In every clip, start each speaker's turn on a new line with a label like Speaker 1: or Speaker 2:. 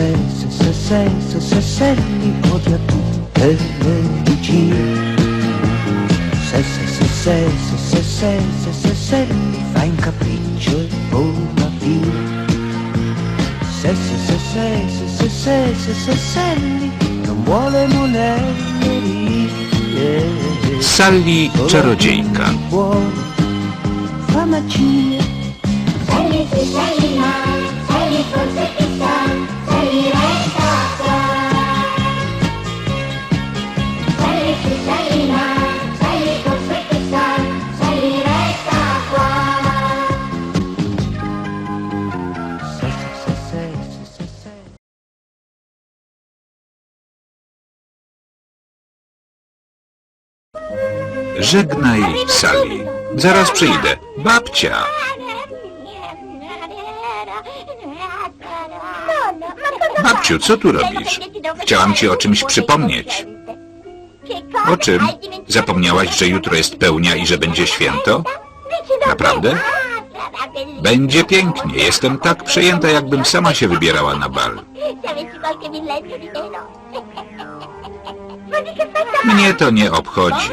Speaker 1: sei, se se sei, se se sei, mi odia tutte le bugie. Se se se sei, se se sei, se se sei, mi fai un capriccio e buona fine. Se se se sei, se se sei, se se sei, non vuole monerie.
Speaker 2: Sally Ciarogenka.
Speaker 1: Buona, fa magia.
Speaker 3: Sally, se sei, ma...
Speaker 2: Żegnaj, Sally. Zaraz przyjdę. Babcia. Babciu, co tu robisz? Chciałam ci o czymś przypomnieć. O czym? Zapomniałaś, że jutro jest pełnia i że będzie święto? Naprawdę? Będzie pięknie. Jestem tak przejęta, jakbym sama się wybierała na bal. Mnie to nie obchodzi.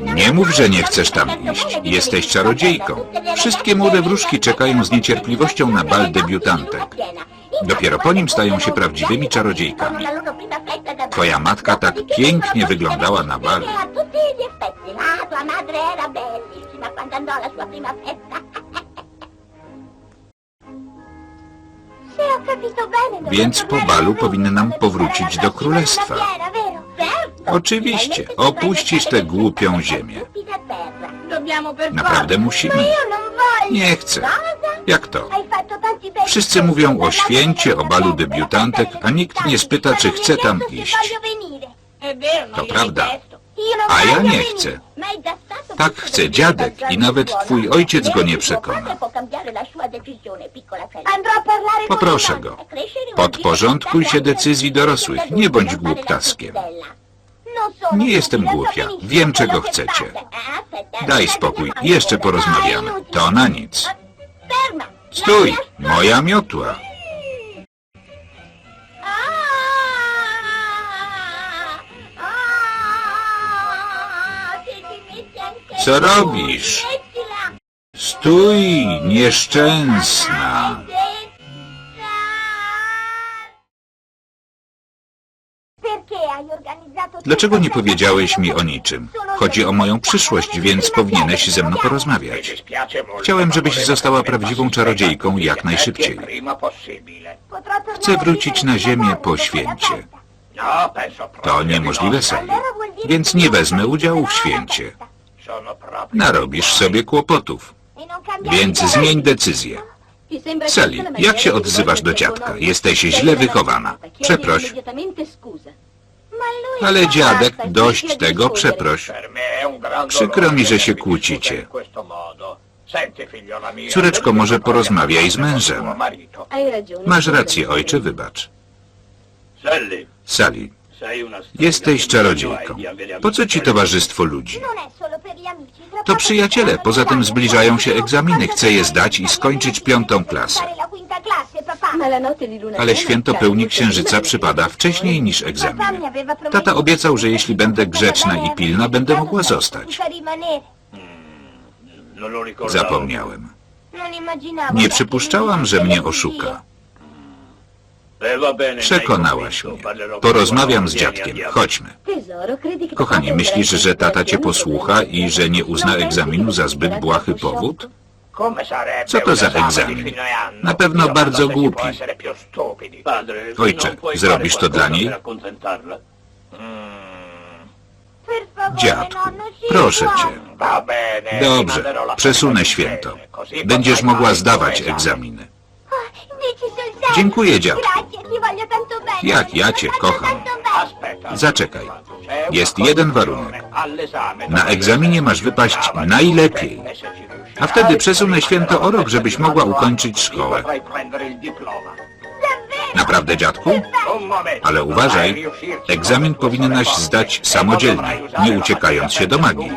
Speaker 2: Nie mów, że nie chcesz tam iść. Jesteś czarodziejką. Wszystkie młode wróżki czekają z niecierpliwością na bal debiutantek. Dopiero po nim stają się prawdziwymi czarodziejkami. Twoja matka tak pięknie wyglądała na balu. Więc po balu powinnam powrócić do królestwa. Oczywiście, opuścisz tę głupią ziemię. Naprawdę musimy? Nie chcę. Jak to? Wszyscy mówią o święcie, o balu debiutantek, a nikt nie spyta, czy chce tam iść. To prawda. A ja nie chcę. Tak chce dziadek i nawet twój ojciec go nie przekona. Poproszę go. Podporządkuj się decyzji dorosłych, nie bądź głuptaskiem. Nie jestem głupia. Wiem, czego chcecie. Daj spokój, jeszcze porozmawiamy. To na nic. Stój, moja miotła. Co robisz? Stój, nieszczęsna. Dlaczego nie powiedziałeś mi o niczym? Chodzi o moją przyszłość, więc powinieneś ze mną porozmawiać. Chciałem, żebyś została prawdziwą czarodziejką jak najszybciej. Chcę wrócić na ziemię po święcie. To niemożliwe, Sally. Więc nie wezmę udziału w święcie. Narobisz sobie kłopotów. Więc zmień decyzję. Sally, jak się odzywasz do dziadka? Jesteś źle wychowana. Przeproś. Ale dziadek, dość tego, przeproś. Przykro mi, że się kłócicie. Córeczko, może porozmawiaj z mężem. Masz rację, ojcze, wybacz. Sally, jesteś czarodziejką. Po co ci towarzystwo ludzi? To przyjaciele, poza tym zbliżają się egzaminy. Chcę je zdać i skończyć piątą klasę. Ale święto pełni księżyca przypada wcześniej niż egzaminy. Tata obiecał, że jeśli będę grzeczna i pilna, będę mogła zostać. Zapomniałem. Nie przypuszczałam, że mnie oszuka. Przekonałaś mnie. Porozmawiam z dziadkiem. Chodźmy. Kochanie, myślisz, że tata cię posłucha i że nie uzna egzaminu za zbyt błahy powód?
Speaker 4: Co to za egzamin? Na pewno bardzo głupi.
Speaker 2: Ojcze, zrobisz to dla niej?
Speaker 3: Dziadku,
Speaker 2: proszę cię. Dobrze, przesunę święto. Będziesz mogła zdawać egzaminy. Dziękuję, dziadku. Jak ja cię kocham. Zaczekaj. Jest jeden warunek. Na egzaminie masz wypaść najlepiej. A wtedy przesunę święto o rok, żebyś mogła ukończyć szkołę. Naprawdę, dziadku? Ale uważaj, egzamin powinnaś zdać samodzielnie, nie uciekając się do magii.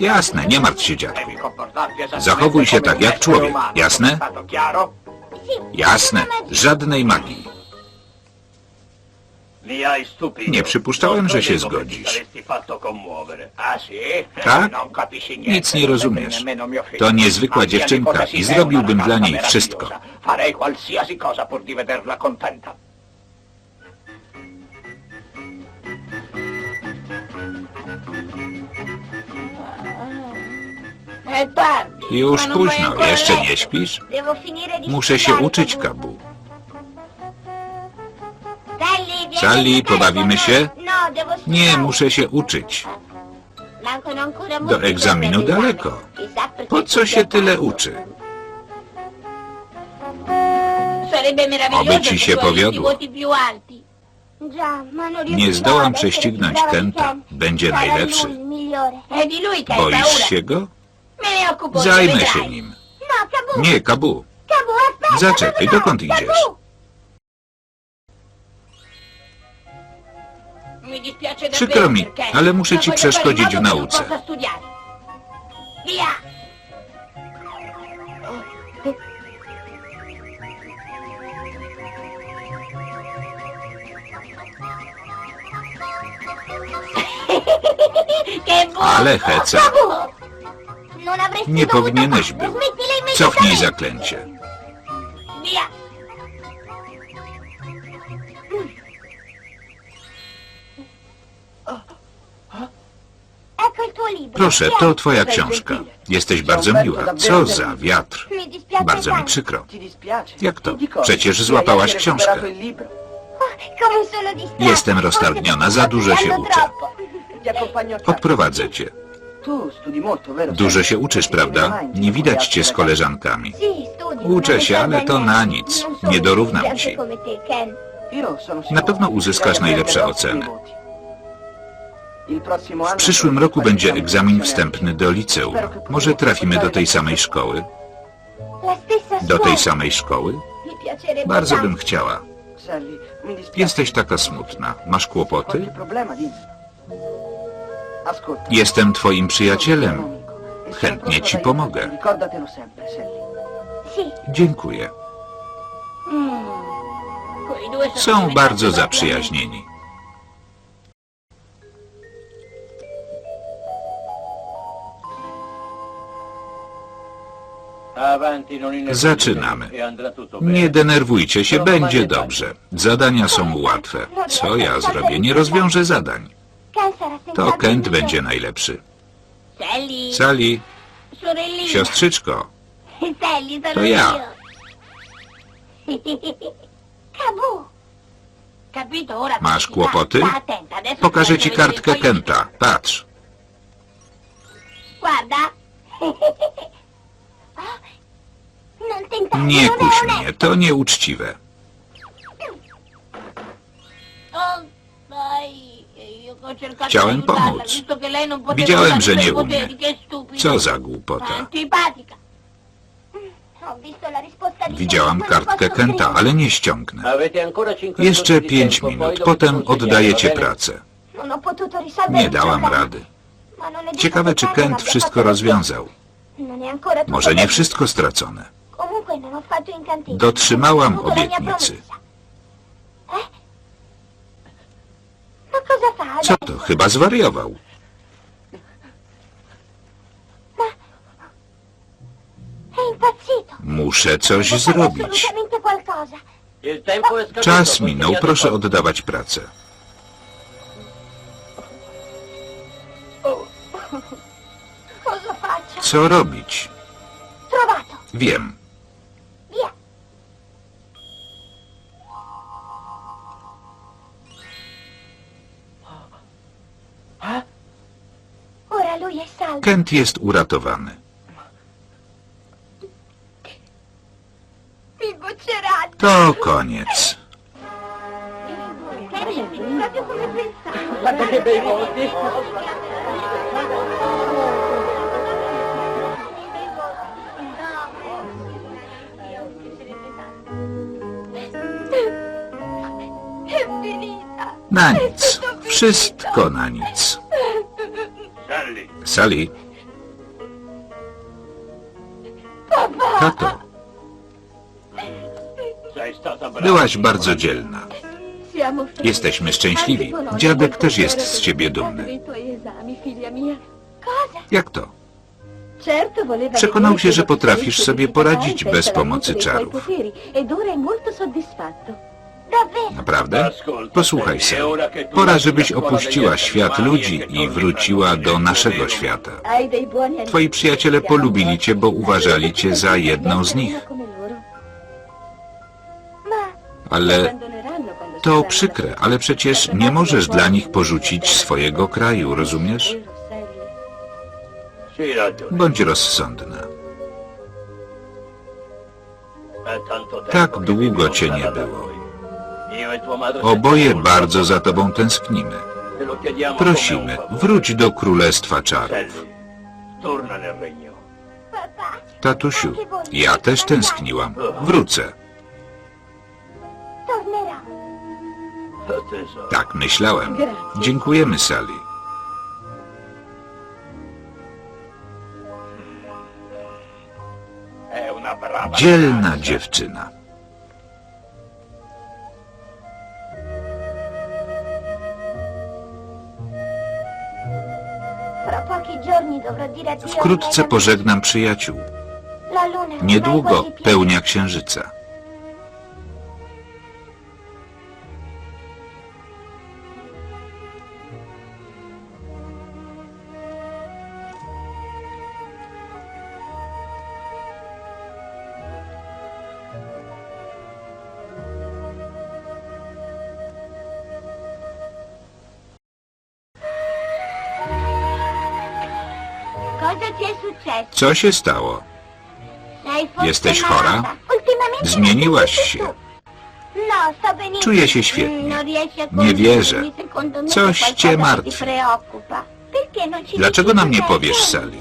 Speaker 2: Jasne, nie martw się, dziadku. Zachowuj się tak jak człowiek, jasne? Jasne, żadnej magii. Nie przypuszczałem, że się zgodzisz. Tak? Nic nie rozumiesz. To niezwykła dziewczynka i zrobiłbym dla niej wszystko.
Speaker 3: È tardi.
Speaker 2: Już późno, jeszcze nie śpisz? Muszę się uczyć,
Speaker 3: Kabu. A giocare
Speaker 2: pobawimy się?
Speaker 3: No,
Speaker 2: Nie, muszę się uczyć. Do egzaminu daleko. Po co się tyle uczy? Oby ci się powiodło. Nie zdołam prześcignąć Kenta. Będzie najlepszy. Boisz się go? Zajmę się nim.
Speaker 3: No, Kabu.
Speaker 2: Nie, Kabu. Zaczekaj,
Speaker 3: dove
Speaker 2: dokąd idziesz? Przykro mi, ale muszę ci przeszkodzić w nauce. Ale.
Speaker 3: Kabu! Avresti
Speaker 2: Nie powinieneś był. Cofnij zaklęcie. Proszę, to twoja książka. Jesteś bardzo miła. Co za wiatr. Bardzo mi przykro. Jak to? Przecież złapałaś książkę. Jestem roztargniona, za dużo się uczę. Odprowadzę cię. Dużo się uczysz, prawda? Nie widać cię z koleżankami. Uczę się, ale to na nic. Nie dorównam ci. Na pewno uzyskasz najlepsze oceny. W przyszłym roku będzie egzamin wstępny do liceum. Może trafimy do tej samej szkoły? Do tej samej szkoły? Bardzo bym chciała. Jesteś taka smutna. Masz kłopoty? Jestem twoim przyjacielem. Chętnie ci pomogę. Dziękuję. Są bardzo zaprzyjaźnieni. Zaczynamy. Nie denerwujcie się, będzie dobrze. Zadania są łatwe. Co ja zrobię? Nie rozwiążę zadań. To Kent będzie najlepszy.
Speaker 3: Sally. Sorellina.
Speaker 2: siostrzyczko,
Speaker 3: Sally,
Speaker 2: To ja.
Speaker 3: Capito, ora
Speaker 2: masz kłopoty?
Speaker 3: sta attenta, adesso
Speaker 2: Pokażę ci kartkę Kenta. Patrz.
Speaker 3: Guarda. Ah, non tentare,
Speaker 2: Nie
Speaker 3: non è
Speaker 2: kuś mnie, to nieuczciwe. Chciałem pomóc. Widziałem, że nie umie. Co za głupota. Widziałam kartkę Kenta, ale nie ściągnę. Jeszcze pięć minut, potem oddaję ci pracę. Nie dałam rady. Ciekawe, czy
Speaker 3: Kent
Speaker 2: wszystko rozwiązał. Może nie wszystko stracone. Dotrzymałam obietnicy. Co to? Chyba zwariował. Muszę coś zrobić.
Speaker 3: assolutamente qualcosa.
Speaker 2: Czas minął, proszę oddawać pracę.
Speaker 3: Cosa faccio?
Speaker 2: Co robić?
Speaker 3: Trovato.
Speaker 2: Wiem.
Speaker 3: Salvo.
Speaker 2: Kent jest uratowany. To koniec. Na nic. Wszystko na nic. Sally, tato, byłaś bardzo dzielna. Jesteśmy szczęśliwi. Dziadek też jest z ciebie dumny. Jak to?
Speaker 1: Przekonał się, że potrafisz sobie poradzić bez pomocy czarów.
Speaker 2: Naprawdę? Posłuchaj, Sally. Pora, żebyś opuściła świat ludzi i wróciła do naszego świata. Twoi przyjaciele polubili cię, bo uważali cię za jedną z nich. Ale to przykre, ale przecież nie możesz dla nich porzucić swojego kraju, rozumiesz? Bądź rozsądna.
Speaker 4: Tak długo cię nie było.
Speaker 2: Oboje bardzo za tobą tęsknimy. Prosimy, wróć do Królestwa Czarów. Tatusiu, ja też tęskniłam. Wrócę. Tak myślałem. Dziękujemy, Sally. Dzielna dziewczyna. Wkrótce pożegnam przyjaciół. Niedługo pełnia księżyca. Co się stało? Jesteś chora? Zmieniłaś się.
Speaker 3: Czuję się świetnie.
Speaker 2: Nie wierzę. Coś cię martwi. Dlaczego nam nie powiesz, Sally?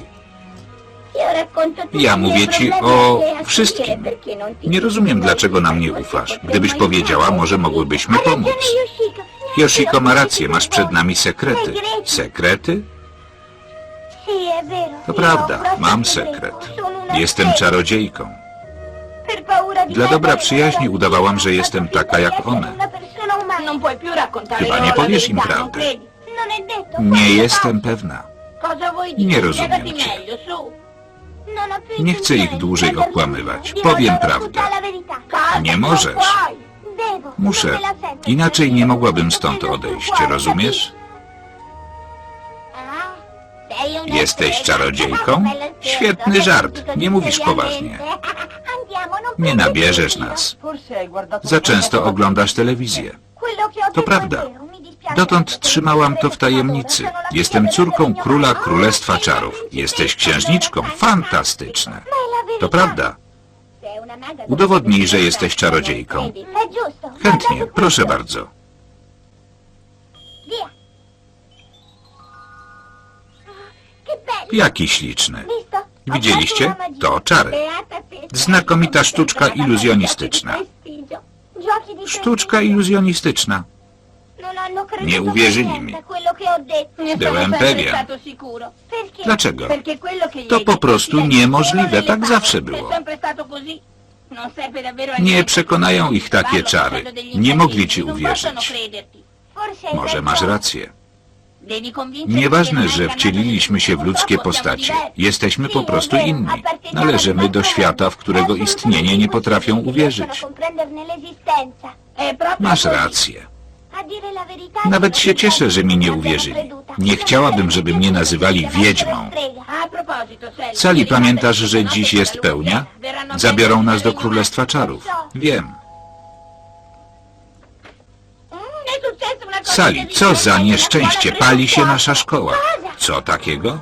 Speaker 3: Ja mówię ci o wszystkim.
Speaker 2: Nie rozumiem, dlaczego nam nie ufasz. Gdybyś powiedziała, może mogłybyśmy pomóc. Yoshiko ma rację, masz przed nami sekrety. Sekrety?
Speaker 3: To prawda, mam sekret.
Speaker 2: Jestem czarodziejką.
Speaker 3: Dla dobra przyjaźni udawałam, że jestem taka jak one.
Speaker 2: Chyba nie powiesz im prawdy. Nie jestem pewna.
Speaker 3: Nie rozumiem cię.
Speaker 2: Nie chcę ich dłużej okłamywać. Powiem prawdę. Nie możesz. Muszę. Inaczej nie mogłabym stąd odejść, rozumiesz?
Speaker 3: Jesteś czarodziejką? Świetny żart. Nie mówisz poważnie.
Speaker 2: Nie nabierzesz nas. Za często oglądasz telewizję.
Speaker 3: To prawda.
Speaker 2: Dotąd trzymałam to w tajemnicy. Jestem córką króla Królestwa Czarów. Jesteś księżniczką. Fantastyczne. To prawda. Udowodnij, że jesteś czarodziejką. Chętnie, proszę bardzo. Jaki śliczny. Widzieliście? To czary. Znakomita sztuczka iluzjonistyczna. Sztuczka iluzjonistyczna.
Speaker 3: Nie uwierzyli mi.
Speaker 2: Byłem pewien. Dlaczego? To po prostu niemożliwe, tak zawsze było. Nie przekonają ich takie czary. Nie mogli ci uwierzyć. Może masz rację. Nieważne, że wcieliliśmy się w ludzkie postacie. Jesteśmy po prostu inni. Należymy do świata, w którego istnienie nie potrafią uwierzyć. Masz rację. Nawet się cieszę, że mi nie uwierzyli. Nie chciałabym, żeby mnie nazywali wiedźmą. Sali, pamiętasz, że dziś jest pełnia? Zabiorą nas do Królestwa Czarów. Wiem. Sali, co za nieszczęście, pali się nasza szkoła. Co takiego?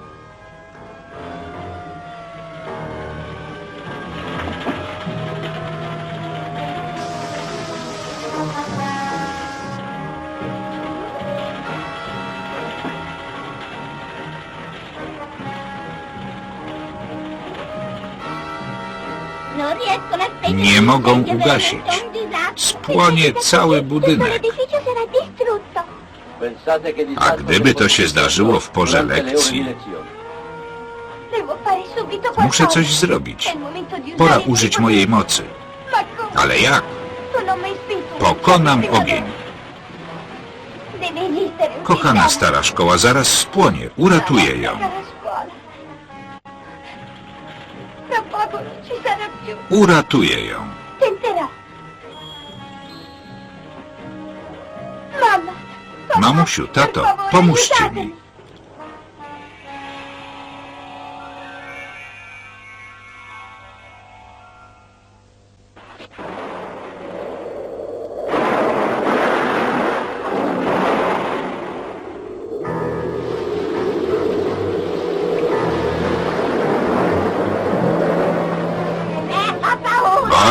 Speaker 3: Nie mogą ugasić.
Speaker 2: Spłonie cały budynek. A gdyby to się zdarzyło w porze lekcji, muszę coś zrobić. Pora użyć mojej mocy. Ale jak? Pokonam ogień. Kochana stara szkoła zaraz spłonie. Uratuję ją. Uratuję ją.
Speaker 3: Tenterò.
Speaker 2: Mamusiu, tato, pomóżcie mi.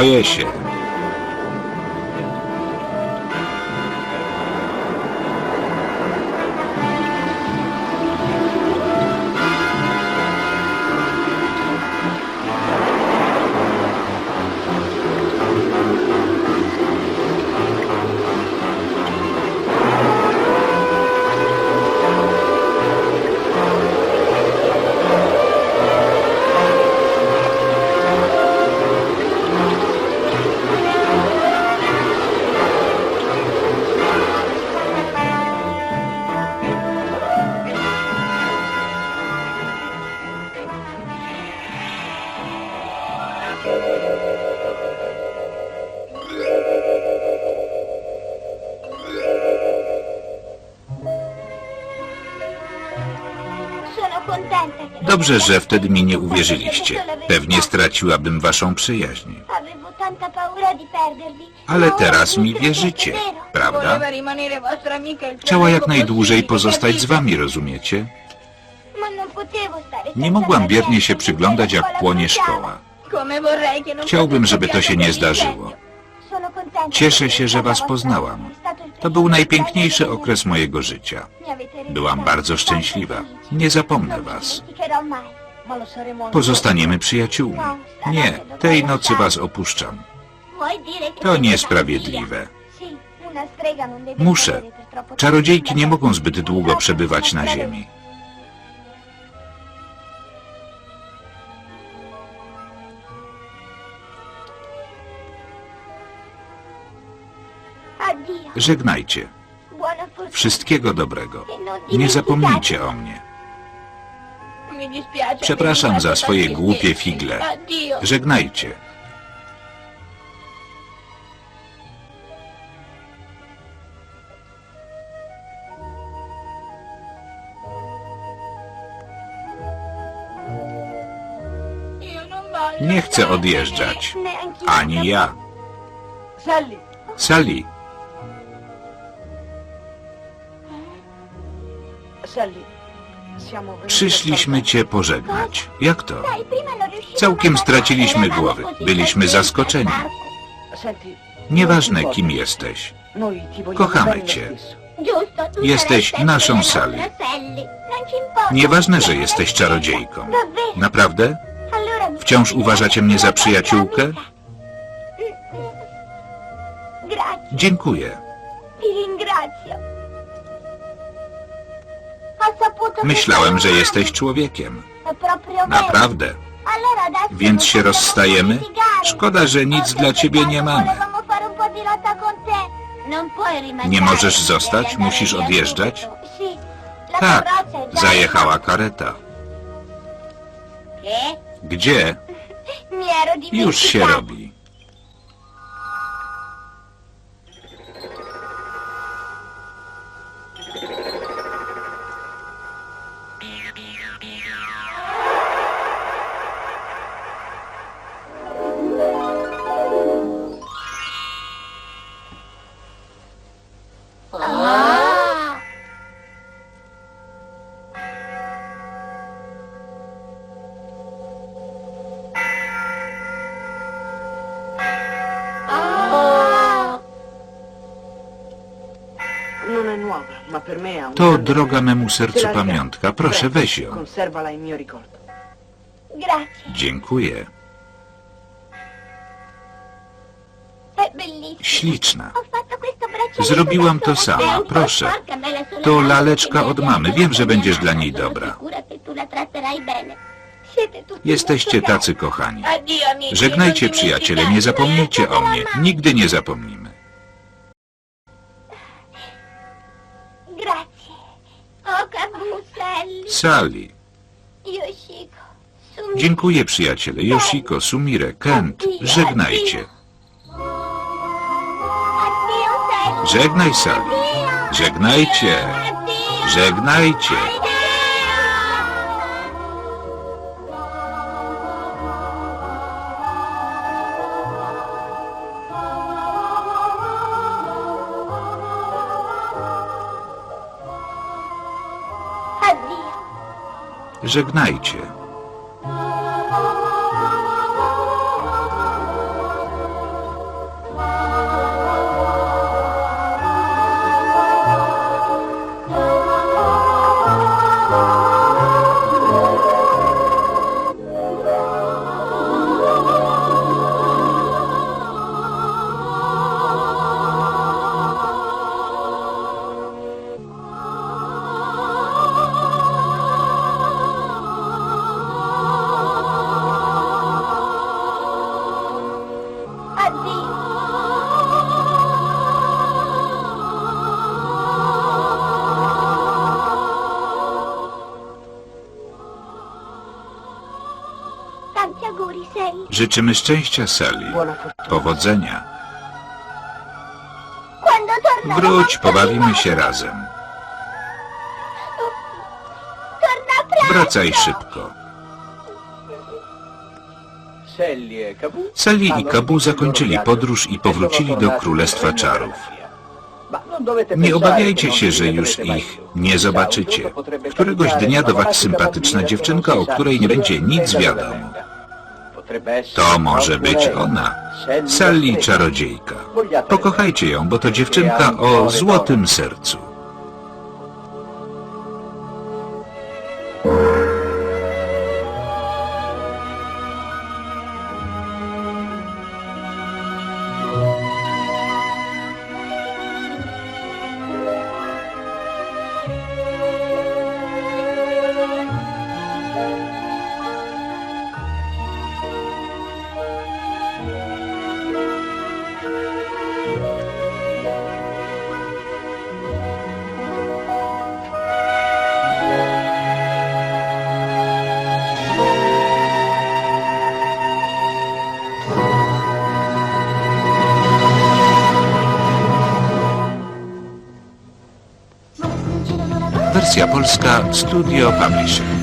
Speaker 2: Boję się. Dobrze, że wtedy mi nie uwierzyliście. Pewnie straciłabym waszą przyjaźń. Ale teraz mi wierzycie, prawda? Chciała jak najdłużej pozostać z wami, rozumiecie? Nie mogłam
Speaker 3: gente
Speaker 2: się przyglądać, jak płonie szkoła. Chciałbym, żeby to się nie zdarzyło. Cieszę się, że was poznałam. To był najpiękniejszy okres mojego życia. Byłam bardzo szczęśliwa. Nie zapomnę was. Pozostaniemy przyjaciółmi. Nie, tej nocy was opuszczam. To niesprawiedliwe. Muszę. Czarodziejki nie mogą zbyt długo przebywać na ziemi. Żegnajcie. Wszystkiego dobrego. Nie zapomnijcie o mnie. Przepraszam za swoje głupie figle. Żegnajcie. Nie chcę odjeżdżać. Ani ja.
Speaker 5: Sally,
Speaker 2: Sally, przyszliśmy cię pożegnać. Jak to? Całkiem straciliśmy głowy. Byliśmy zaskoczeni. Nieważne kim jesteś. Kochamy cię. Jesteś naszą Sally. Nieważne, że jesteś czarodziejką. Naprawdę? Wciąż uważacie mnie za przyjaciółkę? Dziękuję. Myślałem, że jesteś człowiekiem. Naprawdę. Więc się rozstajemy? Szkoda, że nic dla ciebie nie mamy. Nie możesz zostać? Musisz odjeżdżać? Tak, zajechała kareta. Gdzie? Już się robi. To droga memu sercu pamiątka. Proszę, weź ją. Dziękuję. Śliczna. Zrobiłam to sama, proszę. To laleczka od mamy. Wiem, że będziesz dla niej dobra. Jesteście tacy kochani. Żegnajcie przyjaciele, nie zapomnijcie o mnie. Nigdy nie zapomnimy. Sally. Dziękuję przyjaciele. Yoshiko, Sumire, Kent. Żegnajcie. Żegnaj Sally. Żegnajcie. Żegnajcie. Żegnajcie. Życzymy szczęścia Sally. Powodzenia. Wróć, pobawimy się razem. Wracaj szybko. Sally i Kabu zakończyli podróż i powrócili do Królestwa Czarów. Nie obawiajcie się, że już ich nie zobaczycie. Któregoś dnia do was sympatyczna dziewczynka, o której nie będzie nic wiadomo. To może być ona. Sally Czarodziejka. Pokochajcie ją, bo to dziewczynka o złotym sercu. Wersja polska Studio Publishing.